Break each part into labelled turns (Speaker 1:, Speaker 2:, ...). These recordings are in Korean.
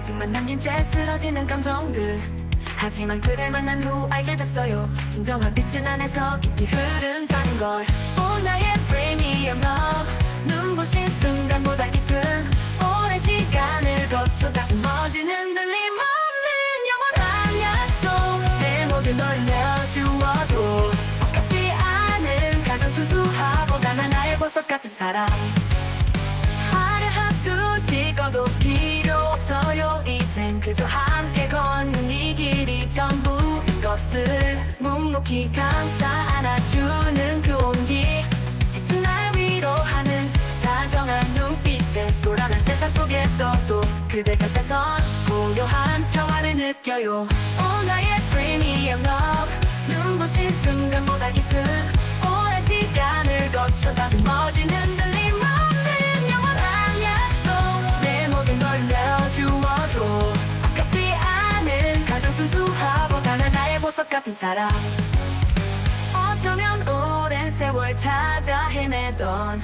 Speaker 1: 베증만 남긴 채 쓰러지는 감정들. 하지만 그댈 만난 후 알게 됐어요. 진정한 빛은 안에서 깊이 흐른다는 걸. 오, 나의 프리미엄 love. 눈부신 순간보다 깊은 오랜 시간을 거쳐 다듬어진 흔들림 없는 영원한 약속. 내 모든 널 내어주어도 같지 않은 가장 수수하고 단한 나의 보석 같은 사랑 것을 묵묵히 감싸 안아주는 그 온기. 지친 날 위로하는 다정한 눈빛에 소란한 세상 속에서도 그대 곁에선 고요한 평화를 느껴요. 오 나의 프리미엄 love 눈부신 순간보다 깊은 오랜 시간을 거쳐 없는 같은 사랑 어쩌면 오랜 세월 찾아 헤매던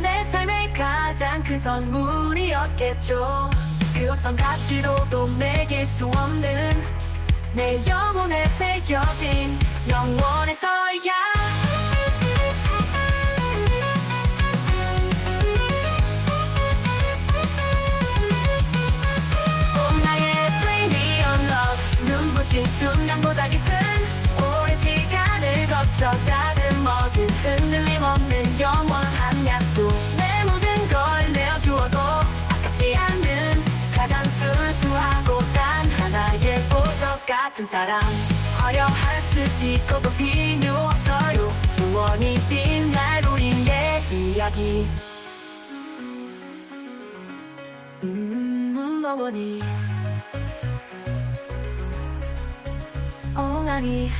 Speaker 1: 내 삶의 가장 큰 선물이었겠죠. 그 어떤 가치로도 매길 수 없는 내 영혼에 새겨진 영원의 서약 거쳐 다듬어진 흔들림 없는 영원한 약속. 내 모든 걸 내어주어도 아깝지 않는 가장 순수하고 단 하나의 보석 같은 사랑. 화려한 수식어도 필요 없어요. 무언이 빛날 우리의 이야기. 음, 어머니. 엉아니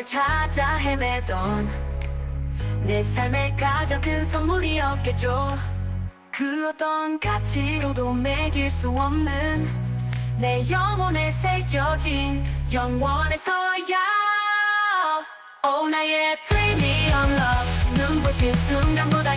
Speaker 1: 세월 찾아 헤매던 내 삶의 가장 큰 선물이었겠죠. 그 어떤 가치로도 매길 수 없는 내 영혼에 새겨진 영원의 서약 오 나의 프리미엄 love. 눈부신 순간보다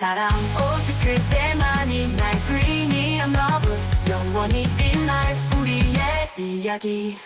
Speaker 1: 사랑. 오직 그때만이 날 프리미엄 love. 영원히 빛날 우리의 이야기